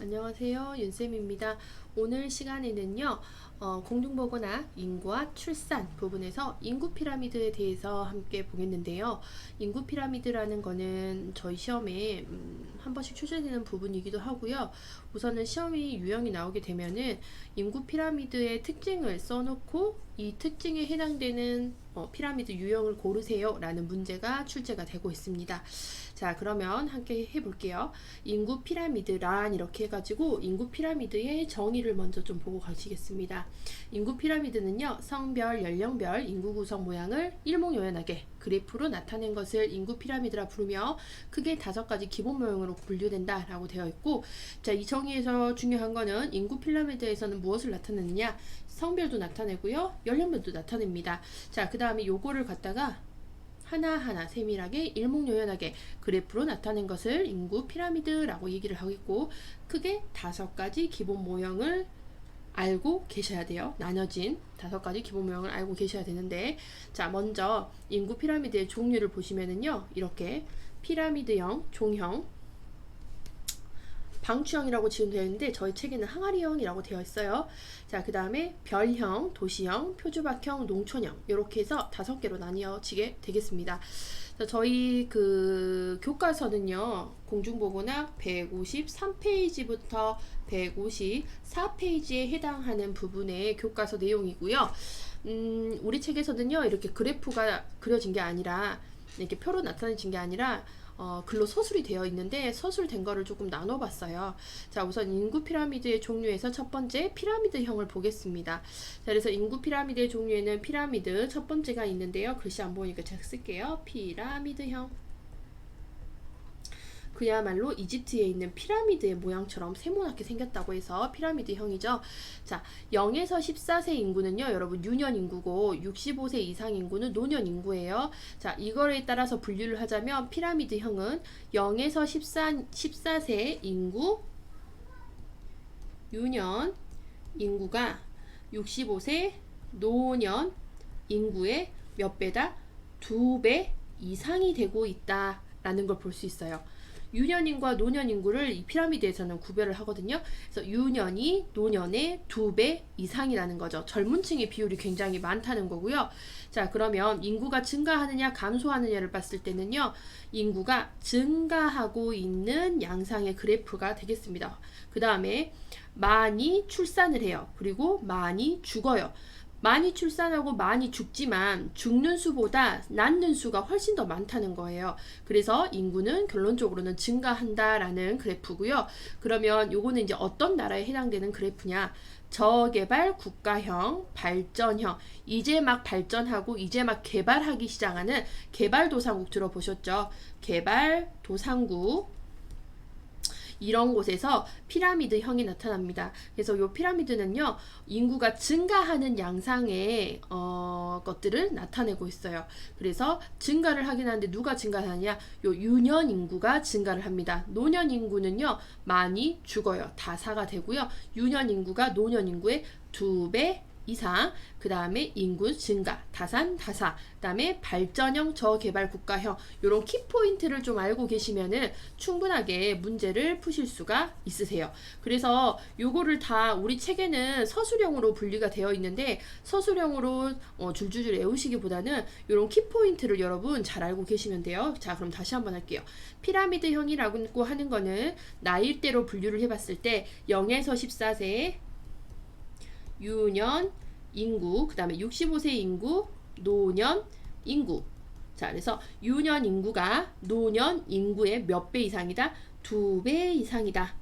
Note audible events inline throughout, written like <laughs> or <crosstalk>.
안녕하세요. 윤쌤입니다. 오늘 시간에는요, 어, 공중보거나 인구와 출산 부분에서 인구 피라미드에 대해서 함께 보겠는데요. 인구 피라미드라는 거는 저희 시험에 음, 한 번씩 출제되는 부분이기도 하고요. 우선은 시험이 유형이 나오게 되면은 인구 피라미드의 특징을 써놓고 이 특징에 해당되는 어, 피라미드 유형을 고르세요 라는 문제가 출제가 되고 있습니다. 자, 그러면 함께 해볼게요. 인구 피라미드란 이렇게 해가지고 인구 피라미드의 정의를 먼저 좀 보고 가시겠습니다. 인구 피라미드는요, 성별, 연령별 인구 구성 모양을 일목요연하게 그래프로 나타낸 것을 인구 피라미드라 부르며 크게 다섯 가지 기본 모형으로 분류된다라고 되어 있고, 자, 이 정의에서 중요한 거는 인구 피라미드에서는 무엇을 나타내느냐? 성별도 나타내고요, 연령별도 나타냅니다. 자, 그 다음에 요거를 갖다가 하나하나 세밀하게 일목요연하게 그래프로 나타낸 것을 인구 피라미드라고 얘기를 하고 있고 크게 다섯 가지 기본 모형을 알고 계셔야 돼요. 나눠진 다섯 가지 기본 모형을 알고 계셔야 되는데 자 먼저 인구 피라미드의 종류를 보시면은요 이렇게 피라미드형, 종형, 방추형이라고 지금 되어 있는데 저희 책에는 항아리형이라고 되어 있어요. 자, 그 다음에 별형, 도시형, 표주박형, 농촌형 이렇게 해서 다섯 개로 나뉘어지게 되겠습니다. 자, 저희 그 교과서는요 공중보고나 153페이지부터 154페이지에 해당하는 부분의 교과서 내용이고요. 음, 우리 책에서는요 이렇게 그래프가 그려진 게 아니라 이렇게 표로 나타내진 게 아니라 어, 글로 서술이 되어 있는데 서술된 거를 조금 나눠봤어요. 자, 우선 인구 피라미드의 종류에서 첫 번째 피라미드형을 보겠습니다. 자, 그래서 인구 피라미드의 종류에는 피라미드 첫 번째가 있는데요. 글씨 안 보이니까 제가 쓸게요. 피라미드형. 그야말로 이집트에 있는 피라미드의 모양처럼 세모나게 생겼다고 해서 피라미드형이죠. 자, 0에서 14세 인구는요, 여러분 유년 인구고 65세 이상 인구는 노년 인구예요. 자, 이거에 따라서 분류를 하자면 피라미드형은 0에서 14, 14세 인구 유년 인구가 65세 노년 인구의 몇 배다? 두 배 이상이 되고 있다라는 걸 볼 수 있어요. 유년인과 노년 인구를 이 피라미드에서는 구별을 하거든요. 그래서 유년이 노년의 두 배 이상이라는 거죠. 젊은 층의 비율이 굉장히 많다는 거고요. 자, 그러면 인구가 증가하느냐 감소하느냐를 봤을 때는요. 인구가 증가하고 있는 양상의 그래프가 되겠습니다. 그 다음에 많이 출산을 해요. 그리고 많이 죽어요. 많이 출산하고 많이 죽지만 죽는 수보다 낳는 수가 훨씬 더 많다는 거예요. 그래서 인구는 결론적으로는 증가한다라는 그래프고요. 그러면 요거는 이제 어떤 나라에 해당되는 그래프냐? 저개발 국가형, 발전형, 이제 막 발전하고 이제 막 개발하기 시작하는 개발도상국 들어보셨죠? 개발도상국 이런 곳에서 피라미드형이 나타납니다. 그래서 이 피라미드는요 인구가 증가하는 양상의 어, 것들을 나타내고 있어요. 그래서 증가를 하긴 하는데 누가 증가하느냐? 요 유년 인구가 증가를 합니다. 노년 인구는요 많이 죽어요. 다사가 되고요. 유년 인구가 노년 인구의 두 배 이상, 그 다음에 인구 증가, 다산, 다사, 그 다음에 발전형 저개발 국가형, 요런 키포인트를 좀 알고 계시면은 충분하게 문제를 푸실 수가 있으세요. 그래서 요거를 다 우리 책에는 서술형으로 분리가 되어 있는데 서술형으로 어, 줄줄줄 외우시기보다는 요런 키포인트를 여러분 잘 알고 계시면 돼요. 자, 그럼 다시 한번 할게요. 피라미드형이라고 하는 거는 나일대로 분류를 해봤을 때 0에서 14세 유년 인구, 그 다음에 65세 인구, 노년 인구. 자, 그래서 유년 인구가 노년 인구의 몇 배 이상이다? 두 배 이상이다.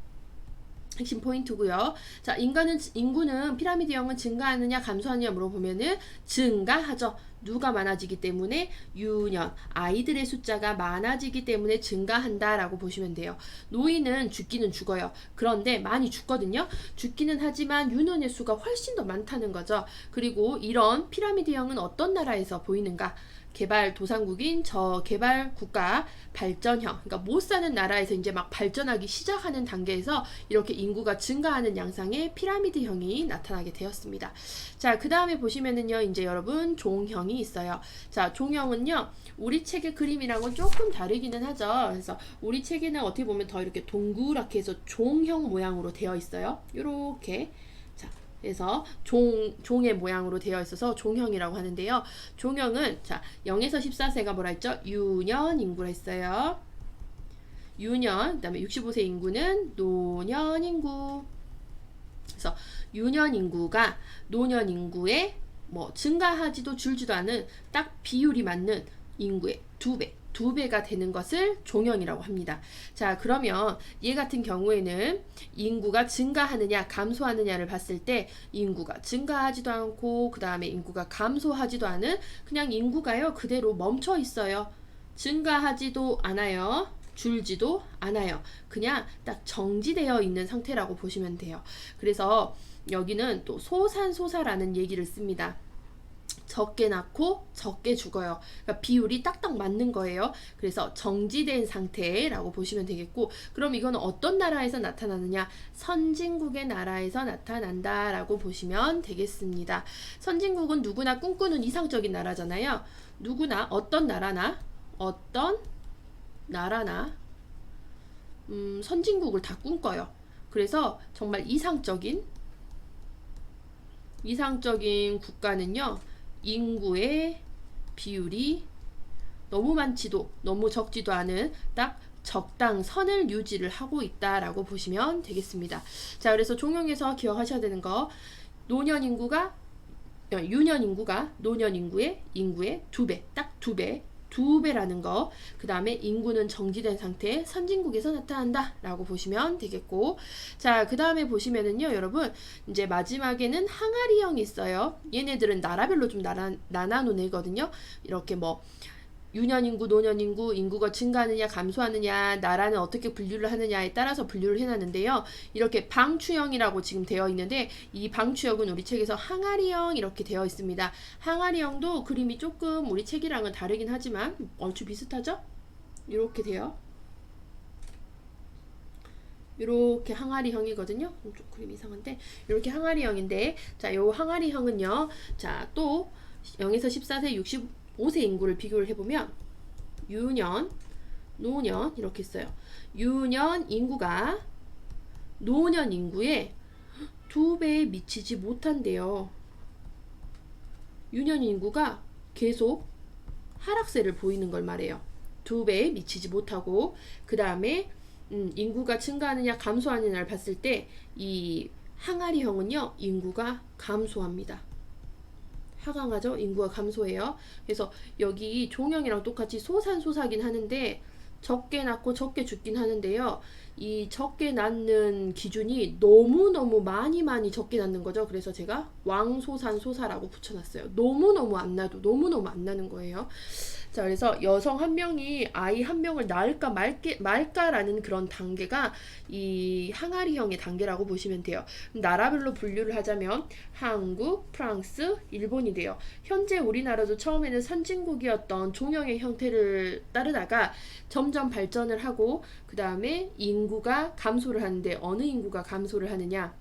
핵심 포인트고요. 자, 인간은 인구는 피라미드형은 증가하느냐 감소하느냐 물어보면은 증가하죠. 누가 많아지기 때문에 유년 아이들의 숫자가 많아지기 때문에 증가한다라고 보시면 돼요. 노인은 죽기는 죽어요. 그런데 많이 죽거든요. 죽기는 하지만 유년의 수가 훨씬 더 많다는 거죠. 그리고 이런 피라미드형은 어떤 나라에서 보이는가? 개발 도상국인 저개발 국가 발전형, 그러니까 못 사는 나라에서 이제 막 발전하기 시작하는 단계에서 이렇게 인구가 증가하는 양상의 피라미드형이 나타나게 되었습니다. 자, 그 다음에 보시면은요, 이제 여러분 종형이 있어요. 자, 종형은요, 우리 책의 그림이랑은 조금 다르기는 하죠. 그래서 우리 책에는 어떻게 보면 더 이렇게 동그랗게 해서 종형 모양으로 되어 있어요. 요렇게. 자, 그래서 종, 종의 모양으로 되어 있어서 종형이라고 하는데요. 종형은, 자, 0에서 14세가 뭐라 했죠? 유년 인구라 했어요. 유년, 그 다음에 65세 인구는 노년 인구. 그래서 유년 인구가 노년 인구에 뭐 증가하지도 줄지도 않은 딱 비율이 맞는 인구의 두 배, 두 배가 되는 것을 종형이라고 합니다. 자, 그러면 얘 같은 경우에는 인구가 증가하느냐, 감소하느냐를 봤을 때 인구가 증가하지도 않고 그 다음에 인구가 감소하지도 않은 그냥 인구가요 그대로 멈춰 있어요. 증가하지도 않아요. 줄지도 않아요. 그냥 딱 정지되어 있는 상태라고 보시면 돼요. 그래서 여기는 또 소산소사라는 얘기를 씁니다. 적게 낳고 적게 죽어요. 그러니까 비율이 딱딱 맞는 거예요. 그래서 정지된 상태라고 보시면 되겠고, 그럼 이거는 어떤 나라에서 나타나느냐? 선진국의 나라에서 나타난다라고 보시면 되겠습니다. 선진국은 누구나 꿈꾸는 이상적인 나라잖아요. 누구나 어떤 나라나 어떤 나라나 음, 선진국을 다 꿈꿔요. 그래서 정말 이상적인 이상적인 국가는요. 인구의 비율이 너무 많지도 너무 적지도 않은 딱 적당선을 유지를 하고 있다라고 보시면 되겠습니다. 자, 그래서 종용에서 기억하셔야 되는 거 노년 인구가 어, 유년 인구가 노년 인구의 인구의 두 배, 딱 두 배, 두 배라는 거. 그 다음에 인구는 정지된 상태, 선진국에서 나타난다. 라고 보시면 되겠고. 자, 그 다음에 보시면은요, 여러분. 이제 마지막에는 항아리형이 있어요. 얘네들은 나라별로 좀 나눠, 나눠놓은 애거든요. 이렇게 뭐, 유년 인구, 노년 인구, 인구가 증가하느냐, 감소하느냐, 나라는 어떻게 분류를 하느냐에 따라서 분류를 해놨는데요. 이렇게 방추형이라고 지금 되어 있는데, 이 방추형은 우리 책에서 항아리형 이렇게 되어 있습니다. 항아리형도 그림이 조금 우리 책이랑은 다르긴 하지만, 얼추 비슷하죠? 이렇게 돼요. 이렇게 항아리형이거든요. 좀 그림 이상한데 이렇게 항아리형인데 자 요 항아리형은요. 자 또 0에서 14세 65세 인구를 비교를 해보면 유년, 노년 이렇게 있어요. 유년 인구가 노년 인구의 두 배에 미치지 못한대요. 유년 인구가 계속 하락세를 보이는 걸 말해요. 두 배에 미치지 못하고 그 다음에 음, 인구가 증가하느냐 감소하느냐를 봤을 때 이 항아리형은요 인구가 감소합니다. 하강하죠 인구가 감소해요. 그래서 여기 종형이랑 똑같이 소산소사긴 하는데 적게 낳고 적게 죽긴 하는데요. 이 적게 낳는 기준이 너무너무 많이 많이 적게 낳는 거죠. 그래서 제가 왕소산소사라고 붙여놨어요. 너무너무 안 나도 너무너무 안 나는 거예요. 자, 그래서 여성 한 명이 아이 한 명을 낳을까 말게, 말까라는 그런 단계가 이 항아리형의 단계라고 보시면 돼요. 나라별로 분류를 하자면 한국, 프랑스, 일본이 돼요. 현재 우리나라도 처음에는 선진국이었던 종형의 형태를 따르다가 점점 발전을 하고 그 다음에 인구가 감소를 하는데 어느 인구가 감소를 하느냐?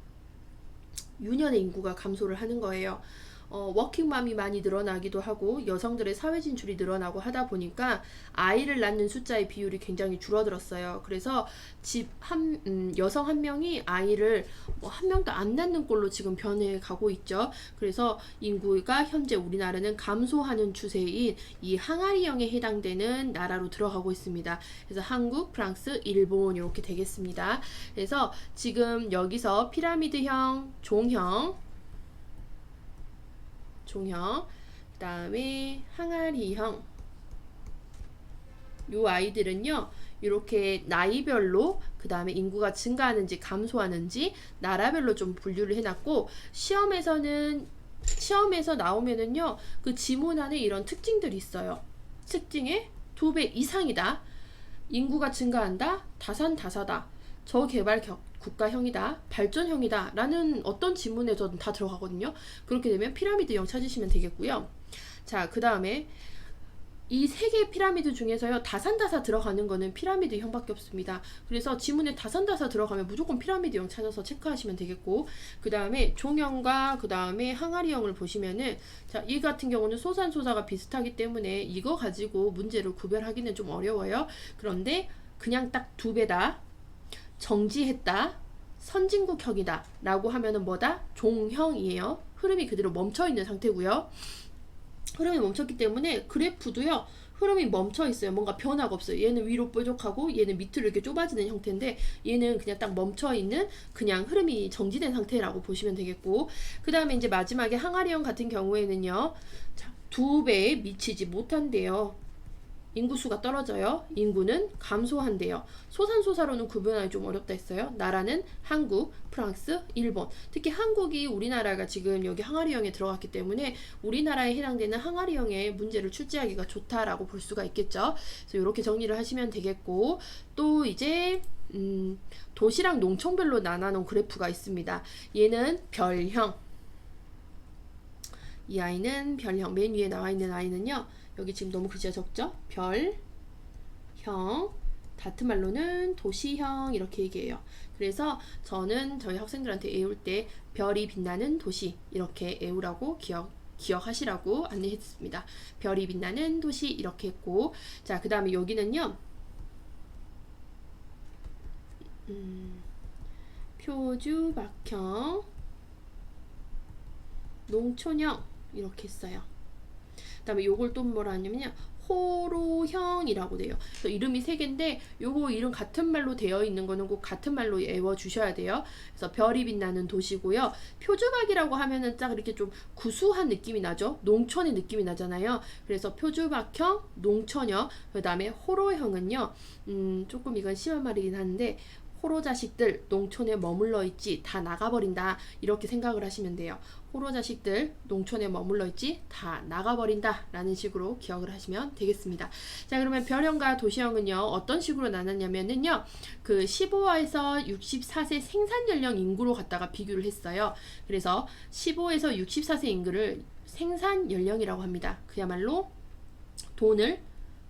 유년의 인구가 감소를 하는 거예요. 어, 워킹맘이 많이 늘어나기도 하고 여성들의 사회 진출이 늘어나고 하다 보니까 아이를 낳는 숫자의 비율이 굉장히 줄어들었어요. 그래서 집한 음, 여성 한 명이 아이를 뭐 한 명도 안 낳는 꼴로 지금 변해 가고 있죠. 그래서 인구가 현재 우리나라는 감소하는 추세인 이 항아리형에 해당되는 나라로 들어가고 있습니다. 그래서 한국, 프랑스, 일본 이렇게 되겠습니다. 그래서 지금 여기서 피라미드형, 종형 종형, 그 다음에 항아리형. 요 아이들은요, 이렇게 나이별로, 그 다음에 인구가 증가하는지 감소하는지 나라별로 좀 분류를 해놨고, 시험에서는, 시험에서 나오면은요, 그 지문 안에 이런 특징들이 있어요. 특징의 두 배 이상이다. 인구가 증가한다. 다산다사다. 저개발 격, 국가형이다, 발전형이다 라는 어떤 지문에서든 다 들어가거든요. 그렇게 되면 피라미드형 찾으시면 되겠고요. 자, 그 다음에 이 세 개의 피라미드 중에서요 다산다사 들어가는 거는 피라미드형 밖에 없습니다. 그래서 지문에 다산다사 들어가면 무조건 피라미드형 찾아서 체크하시면 되겠고 그 다음에 종형과 그 다음에 항아리형을 보시면은 자이 같은 경우는 소산소사가 비슷하기 때문에 이거 가지고 문제를 구별하기는 좀 어려워요. 그런데 그냥 딱 두 배다 정지했다 선진국형이다 라고 하면은 뭐다? 종형이에요. 흐름이 그대로 멈춰 있는 상태고요. 흐름이 멈췄기 때문에 그래프도요 흐름이 멈춰 있어요. 뭔가 변화가 없어요. 얘는 위로 뾰족하고 얘는 밑으로 이렇게 좁아지는 형태인데 얘는 그냥 딱 멈춰 있는 그냥 흐름이 정지된 상태라고 보시면 되겠고. 그 다음에 이제 마지막에 항아리형 같은 경우에는요 자, 두 배에 미치지 못한대요 인구수가 떨어져요. 인구는 감소한대요. 소산소사로는 구분하기 좀 어렵다 했어요. 나라는 한국, 프랑스, 일본. 특히 한국이 우리나라가 지금 여기 항아리형에 들어갔기 때문에 우리나라에 해당되는 항아리형의 문제를 출제하기가 좋다라고 볼 수가 있겠죠. 그래서 이렇게 정리를 하시면 되겠고 또 이제 음, 도시랑 농촌별로 나눠놓은 그래프가 있습니다. 얘는 별형. 이 아이는 별형. 맨 위에 나와 있는 아이는요. 여기 지금 너무 글자가 적죠? 별, 형, 같은 말로는 도시형 이렇게 얘기해요. 그래서 저는 저희 학생들한테 애울 때 별이 빛나는 도시 이렇게 애우라고 기억 기억하시라고 안내했습니다. 별이 빛나는 도시 이렇게 했고 자 그 다음에 여기는요 음, 표주박형 농촌형 이렇게 했어요. 그다음에 요걸 또 뭐라 하냐면요. 호로형이라고 돼요. 그래서 이름이 세 개인데 요거 이름 같은 말로 되어 있는 거는 꼭 같은 말로 외워 주셔야 돼요. 그래서 별이 빛나는 도시고요. 표주박이라고 하면은 딱 이렇게 좀 구수한 느낌이 나죠. 농촌의 느낌이 나잖아요. 그래서 표주박형, 농촌형, 그다음에 호로형은요. 음, 조금 이건 심한 말이긴 한데 호로 자식들 농촌에 머물러 있지 다 나가버린다 이렇게 생각을 하시면 돼요. 호로 자식들 농촌에 머물러 있지 다 나가버린다 라는 식으로 기억을 하시면 되겠습니다. 자 그러면 별형과 도시형은요 어떤 식으로 나눴냐면은요 그 15에서 64세 생산 연령 인구로 갖다가 비교를 했어요. 그래서 15에서 64세 인구를 생산 연령이라고 합니다. 그야말로 돈을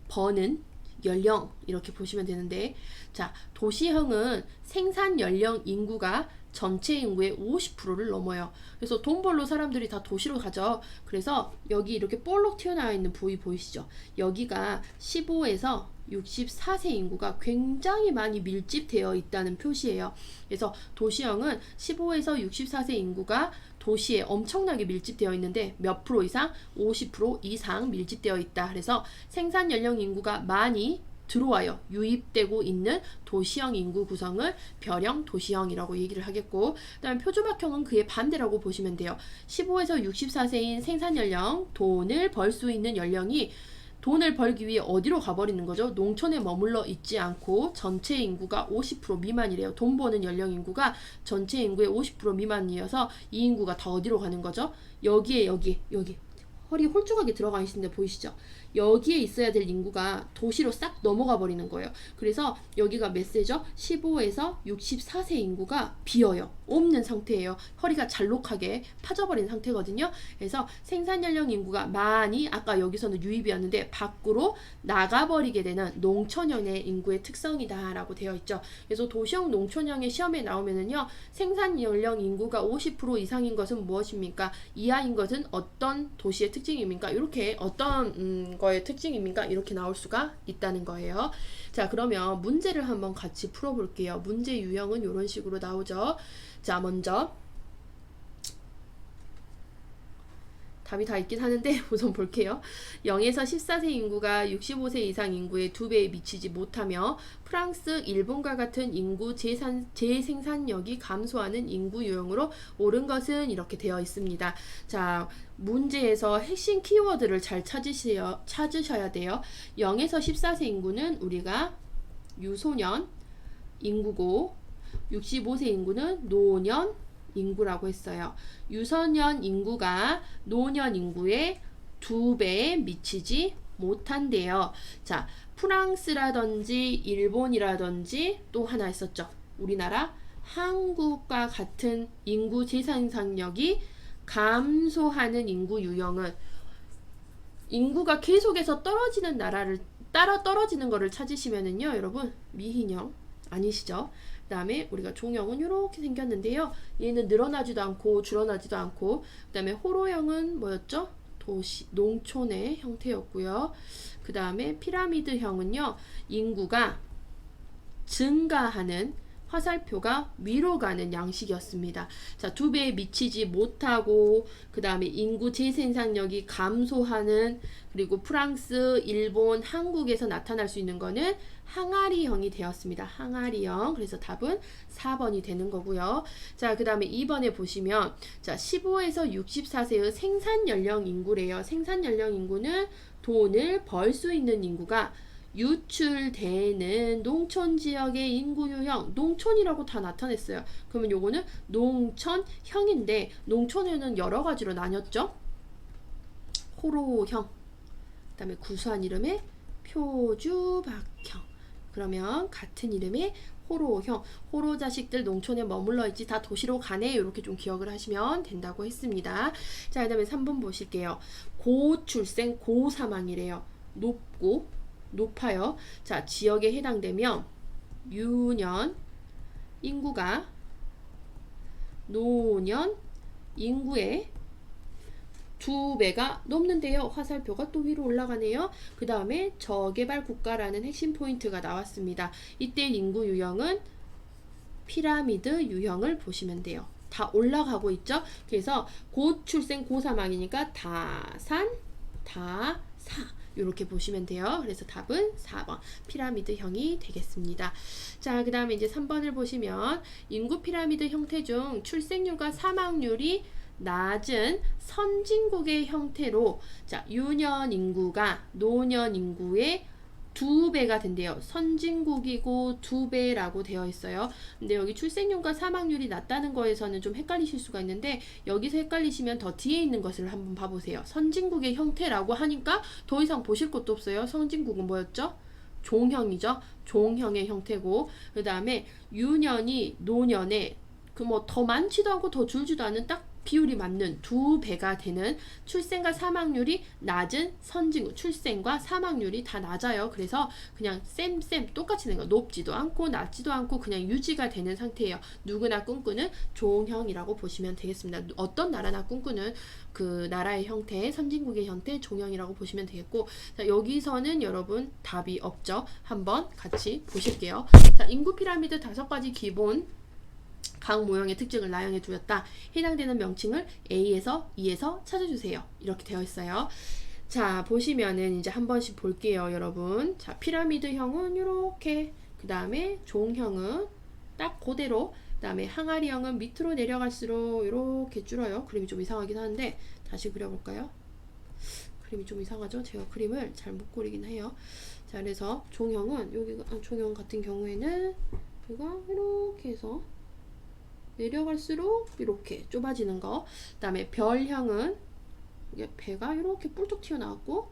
버는 연령 이렇게 보시면 되는데 자 도시형은 생산 연령 인구가 전체 인구의 50%를 넘어요. 그래서 돈 벌러 사람들이 다 도시로 가죠. 그래서 여기 이렇게 볼록 튀어나와 있는 부위 보이시죠? 여기가 15에서 64세 인구가 굉장히 많이 밀집되어 있다는 표시예요. 그래서 도시형은 15에서 64세 인구가 도시에 엄청나게 밀집되어 있는데 몇 프로 이상? 50% 이상 밀집되어 있다. 그래서 생산 연령 인구가 많이 들어와요. 유입되고 있는 도시형 인구 구성을 별형 도시형이라고 얘기를 하겠고 그다음에 표주박형은 그의 반대라고 보시면 돼요. 15에서 64세인 생산 연령, 돈을 벌 수 있는 연령이 돈을 벌기 위해 어디로 가버리는 거죠? 농촌에 머물러 있지 않고 전체 인구가 50% 미만이래요. 돈 버는 연령 인구가 전체 인구의 50% 미만이어서 이 인구가 다 어디로 가는 거죠? 여기에 여기 여기 허리 홀쭉하게 들어가 있는데 보이시죠? 여기에 있어야 될 인구가 도시로 싹 넘어가 버리는 거예요. 그래서 여기가 몇 세죠? 15에서 64세 인구가 비어요. 없는 상태예요. 허리가 잘록하게 파져버린 상태거든요. 그래서 생산 연령 인구가 많이 아까 여기서는 유입이었는데 밖으로 나가버리게 되는 농촌형의 인구의 특성이다라고 되어 있죠. 그래서 도시형 농촌형의 시험에 나오면은요. 생산 연령 인구가 50% 이상인 것은 무엇입니까? 이하인 것은 어떤 도시의 특징입니까? 이렇게 어떤 음, 거의 특징입니까? 이렇게 나올 수가 있다는 거예요. 자, 그러면 문제를 한번 같이 풀어볼게요. 문제 유형은 이런 식으로 나오죠. 자, 먼저 답이 다 있긴 하는데 <laughs> 우선 볼게요. 0에서 14세 인구가 65세 이상 인구의 두 배에 미치지 못하며 프랑스, 일본과 같은 인구 재산, 재생산력이 감소하는 인구 유형으로 옳은 것은 이렇게 되어 있습니다. 자, 문제에서 핵심 키워드를 잘 찾으셔야, 찾으셔야 돼요. 0에서 14세 인구는 우리가 유소년 인구고 65세 인구는 노년 인구라고 했어요. 유소년 인구가 노년 인구의 두 배에 미치지 못한대요. 자, 프랑스라든지 일본이라든지 또 하나 있었죠. 우리나라 한국과 같은 인구 재생산력이 감소하는 인구 유형은 인구가 계속해서 떨어지는 나라를 따라 떨어지는 거를 찾으시면은요, 여러분 미인형 아니시죠? 그 다음에 우리가 종형은 이렇게 생겼는데요. 얘는 늘어나지도 않고 줄어나지도 않고, 그 다음에 호로형은 뭐였죠? 도시 농촌의 형태였고요. 그 다음에 피라미드형은요, 인구가 증가하는 화살표가 위로 가는 양식이었습니다. 자, 두 배에 미치지 못하고, 그 다음에 인구 재생산력이 감소하는, 그리고 프랑스, 일본, 한국에서 나타날 수 있는 거는 항아리형이 되었습니다. 항아리형. 그래서 답은 4번이 되는 거고요. 자, 그 다음에 2번에 보시면, 자, 15에서 64세의 생산 연령 인구래요. 생산 연령 인구는 돈을 벌 수 있는 인구가 유출되는 농촌 지역의 인구 유형, 농촌이라고 다 나타냈어요. 그러면 요거는 농촌형인데 농촌에는 여러 가지로 나뉘었죠. 호로형, 그다음에 구수한 이름의 표주박형. 그러면 같은 이름의 호로형, 호로 자식들 농촌에 머물러 있지 다 도시로 가네. 이렇게 좀 기억을 하시면 된다고 했습니다. 자, 그다음에 3번 보실게요. 고출생, 고사망이래요. 높고 높아요. 자, 지역에 해당되면 유년 인구가 노년 인구의 두 배가 넘는데요. 화살표가 또 위로 올라가네요. 그 다음에 저개발 국가라는 핵심 포인트가 나왔습니다. 이때 인구 유형은 피라미드 유형을 보시면 돼요. 다 올라가고 있죠. 그래서 고출생 고사망이니까 다산 다사 이렇게 보시면 돼요. 그래서 답은 4번 피라미드형이 되겠습니다. 자, 그 다음에 이제 3번을 보시면 인구 피라미드 형태 중 출생률과 사망률이 낮은 선진국의 형태로 자, 유년 인구가 노년 인구의 두 배가 된대요. 선진국이고 두 배라고 되어 있어요. 근데 여기 출생률과 사망률이 낮다는 거에서는 좀 헷갈리실 수가 있는데 여기서 헷갈리시면 더 뒤에 있는 것을 한번 봐보세요. 선진국의 형태라고 하니까 더 이상 보실 것도 없어요. 선진국은 뭐였죠? 종형이죠. 종형의 형태고 그 다음에 유년이 노년에 그 뭐 더 많지도 않고 더 줄지도 않은 딱 비율이 맞는 두 배가 되는 출생과 사망률이 낮은 선진국 출생과 사망률이 다 낮아요. 그래서 그냥 쌤쌤 똑같이 되는 거 높지도 않고 낮지도 않고 그냥 유지가 되는 상태예요. 누구나 꿈꾸는 종형이라고 보시면 되겠습니다. 어떤 나라나 꿈꾸는 그 나라의 형태, 선진국의 형태, 종형이라고 보시면 되겠고 자, 여기서는 여러분 답이 없죠. 한번 같이 보실게요. 자, 인구 피라미드 다섯 가지 기본 각 모형의 특징을 나열해 두었다. 해당되는 명칭을 A에서 E에서 찾아주세요. 이렇게 되어 있어요. 자, 보시면은 이제 한 번씩 볼게요, 여러분. 자, 피라미드형은 이렇게, 그 다음에 종형은 딱 그대로, 그 다음에 항아리형은 밑으로 내려갈수록 이렇게 줄어요. 그림이 좀 이상하긴 한데, 다시 그려볼까요? 그림이 좀 이상하죠? 제가 그림을 잘 못 그리긴 해요. 자, 그래서 종형은, 여기, 아, 종형 같은 경우에는, 얘가 이렇게 해서, 내려갈수록 이렇게 좁아지는 거. 그 다음에 별형은 이게 배가 이렇게 뿔쩍 튀어나왔고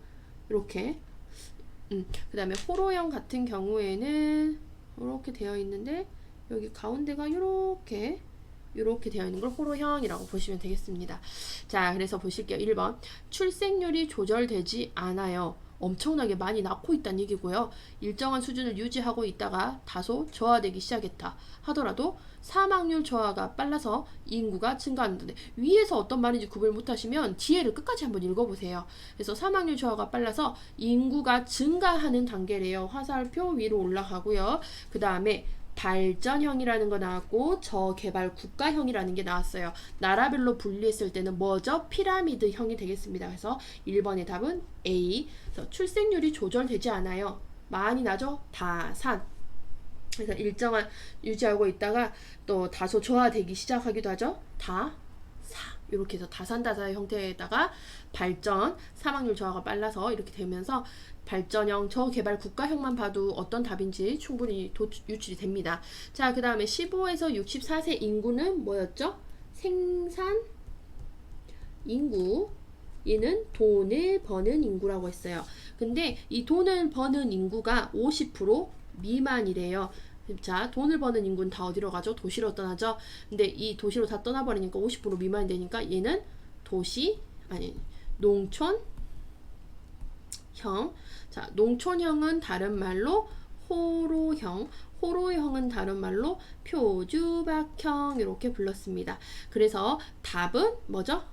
이렇게. 음, 그 다음에 호로형 같은 경우에는 이렇게 되어 있는데 여기 가운데가 이렇게 이렇게 되어 있는 걸 호로형이라고 보시면 되겠습니다. 자, 그래서 보실게요. 1번. 출생률이 조절되지 않아요. 엄청나게 많이 낳고 있다는 얘기고요. 일정한 수준을 유지하고 있다가 다소 저하되기 시작했다 하더라도 사망률 저하가 빨라서 인구가 증가하는데 위에서 어떤 말인지 구별 못하시면 뒤에를 끝까지 한번 읽어보세요. 그래서 사망률 저하가 빨라서 인구가 증가하는 단계래요. 화살표 위로 올라가고요. 그 다음에 발전형이라는 거 나왔고 저개발 국가형이라는 게 나왔어요. 나라별로 분리했을 때는 뭐죠? 피라미드형이 되겠습니다. 그래서 1번의 답은 A. 그래서 출생률이 조절되지 않아요. 많이 나죠? 다산. 그래서 일정한 유지하고 있다가 또 다소 저하되기 시작하기도 하죠. 다 사. 이렇게 해서 다산다사의 형태에다가 발전, 사망률 저하가 빨라서 이렇게 되면서 발전형, 저개발 국가형만 봐도 어떤 답인지 충분히 도, 유출이 됩니다. 자, 그 다음에 15에서 64세 인구는 뭐였죠? 생산 인구. 얘는 돈을 버는 인구라고 했어요. 근데 이 돈을 버는 인구가 50% 미만이래요. 자, 돈을 버는 인구는 다 어디로 가죠? 도시로 떠나죠? 근데 이 도시로 다 떠나버리니까 50% 미만이 되니까 얘는 도시, 아니, 농촌, 형. 자, 농촌형은 다른 말로 호로형, 호로형은 다른 말로 표주박형 이렇게 불렀습니다. 그래서 답은 뭐죠?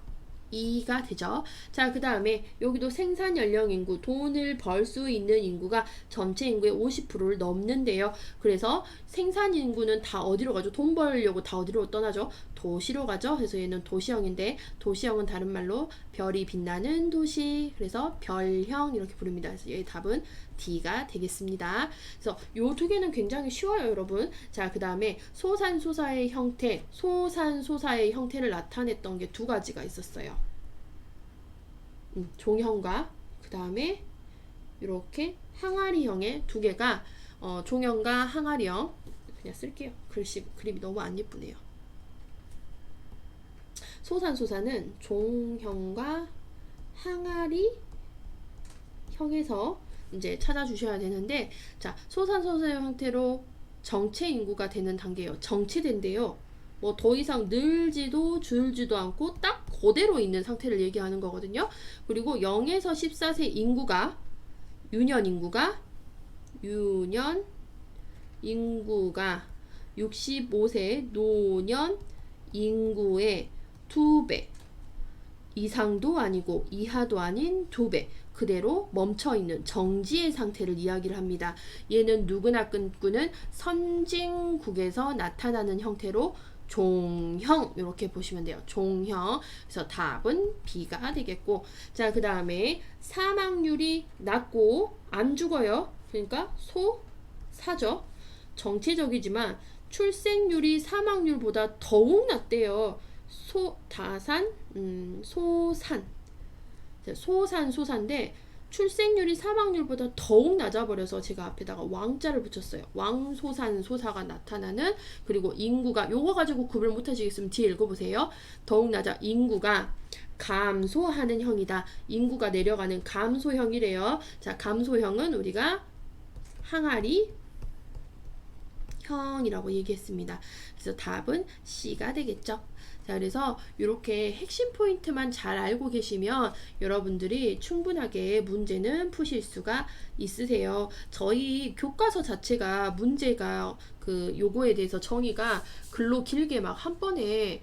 2가 되죠. 자, 그 다음에 여기도 생산 연령 인구, 돈을 벌 수 있는 인구가 전체 인구의 50%를 넘는데요. 그래서 생산 인구는 다 어디로 가죠? 돈 벌려고 다 어디로 떠나죠? 도시로 가죠. 그래서 얘는 도시형인데 도시형은 다른 말로 별이 빛나는 도시. 그래서 별형 이렇게 부릅니다. 그래서 얘의 답은 D가 되겠습니다. 그래서 요 두 개는 굉장히 쉬워요, 여러분. 자, 그 다음에 소산소사의 형태, 소산소사의 형태를 나타냈던 게 두 가지가 있었어요. 음, 종형과 그 다음에 이렇게 항아리형의 두 개가 어, 종형과 항아리형 그냥 쓸게요. 글씨 그림이 너무 안 예쁘네요. 소산소사는 종형과 항아리 형에서 이제 찾아주셔야 되는데 자 소산소사의 형태로 정체 인구가 되는 단계예요. 정체된데요. 뭐 더 이상 늘지도 줄지도 않고 딱 그대로 있는 상태를 얘기하는 거거든요. 그리고 0에서 14세 인구가 유년 인구가 유년 인구가 65세 노년 인구의 두배 이상도 아니고 이하도 아닌 두배 그대로 멈춰 있는 정지의 상태를 이야기를 합니다. 얘는 누구나 꿈꾸는 선진국에서 나타나는 형태로 종형 이렇게 보시면 돼요. 종형. 그래서 답은 B가 되겠고 자, 그다음에 사망률이 낮고 안 죽어요. 그러니까 소 사죠. 정체적이지만 출생률이 사망률보다 더욱 낮대요. 소 다산 음, 소산 자, 소산 소산데 출생률이 사망률보다 더욱 낮아버려서 제가 앞에다가 왕자를 붙였어요. 왕소산 소사가 나타나는 그리고 인구가 요거 가지고 구별 못하시겠으면 뒤에 읽어보세요. 더욱 낮아 인구가 감소하는 형이다. 인구가 내려가는 감소형이래요. 자 감소형은 우리가 항아리 형이라고 얘기했습니다. 그래서 답은 C가 되겠죠. 자, 그래서 이렇게 핵심 포인트만 잘 알고 계시면 여러분들이 충분하게 문제는 푸실 수가 있으세요. 저희 교과서 자체가 문제가 그 요거에 대해서 정의가 글로 길게 막 한 번에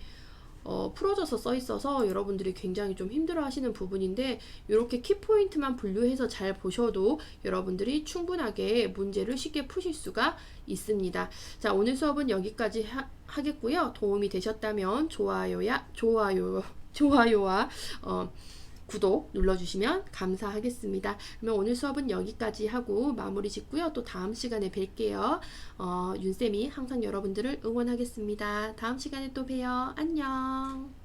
어, 풀어져서 써 있어서 여러분들이 굉장히 좀 힘들어 하시는 부분인데 이렇게 키포인트만 분류해서 잘 보셔도 여러분들이 충분하게 문제를 쉽게 푸실 수가 있습니다. 자, 오늘 수업은 여기까지 하, 하겠고요. 도움이 되셨다면 좋아요야, 좋아요, <laughs> 좋아요와 어, 구독 눌러주시면 감사하겠습니다. 그러면 오늘 수업은 여기까지 하고 마무리 짓고요. 또 다음 시간에 뵐게요. 어, 윤쌤이 항상 여러분들을 응원하겠습니다. 다음 시간에 또 봬요. 안녕.